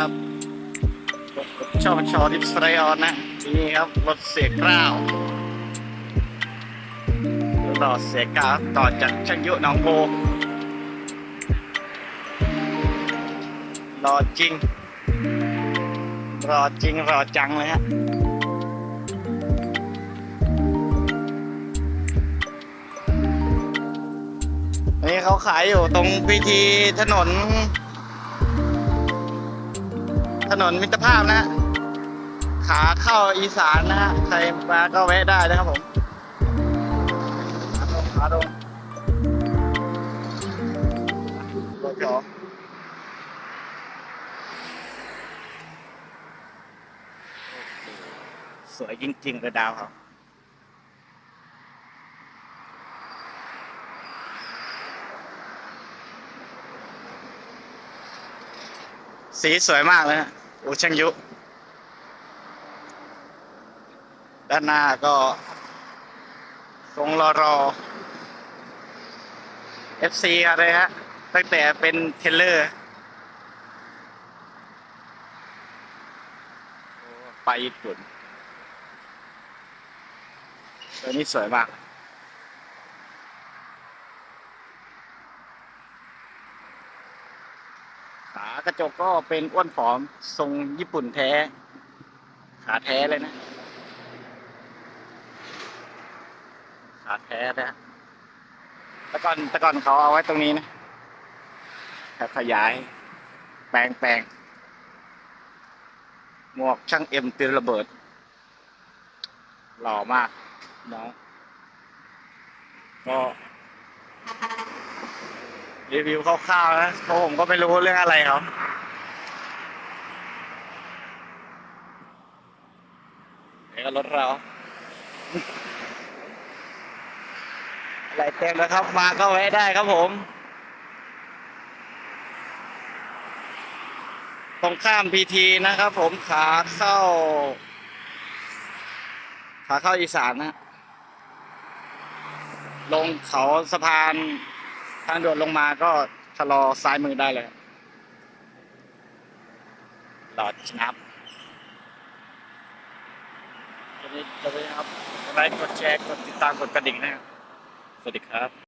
ครับชอบชอทิสไรออนนะนี่ครับรถเสียกล้าวรอเสียกล้าวต่อจากช่างยุหนองโพรอจริง รอจริงรอจังเลยฮะอันนี้เขาขายอยู่ตรงพีทีถนน ถนนมิตรภาพนะฮะขาเข้าอีสานนะฮะใครมาก็แวะได้นะครับผมขาตรงขาตรงรถจอสวยจริงๆเลยดาวเขาสีสวยมากเลยฮะโอช่างยุ ด้านหน้าก็ทรงรอรอ FC อะไรฮะ ตั้งแต่เป็นเทรลเลอร์ ไปญี่ปุ่นตัวนี้สวยมาก ขากระจกก็เป็นอ้วนผอมทรงญี่ปุ่นแท้ ขาแท้เลยนะ ขาแท้นะแต่ก่อนแต่ก่อนเขาเอาไว้ตรงนี้นะแบบขยาย แปลงแปลงหมวกช่างเอ็มตีระเบิด หล่อมากน้องก็ รีวิวคร่าวๆนะเพราะผมก็ไม่รู้เรื่องอะไรเขานี่ก็รถเรา อะไรเต็มแล้วครับมาก็แวะได้ครับผม ตรงข้ามพีทีนะครับผมขาเข้า ขาเข้าอีสานนะ ลงเขาสะพาน ทางด่วนลงมาก็ชะลอซ้ายมือได้เลยหลอดนับจะนี้จะไปครับกดไลค์กดแชร์กดติดตามกดกระดิ่งนะครับ สวัสดีครับ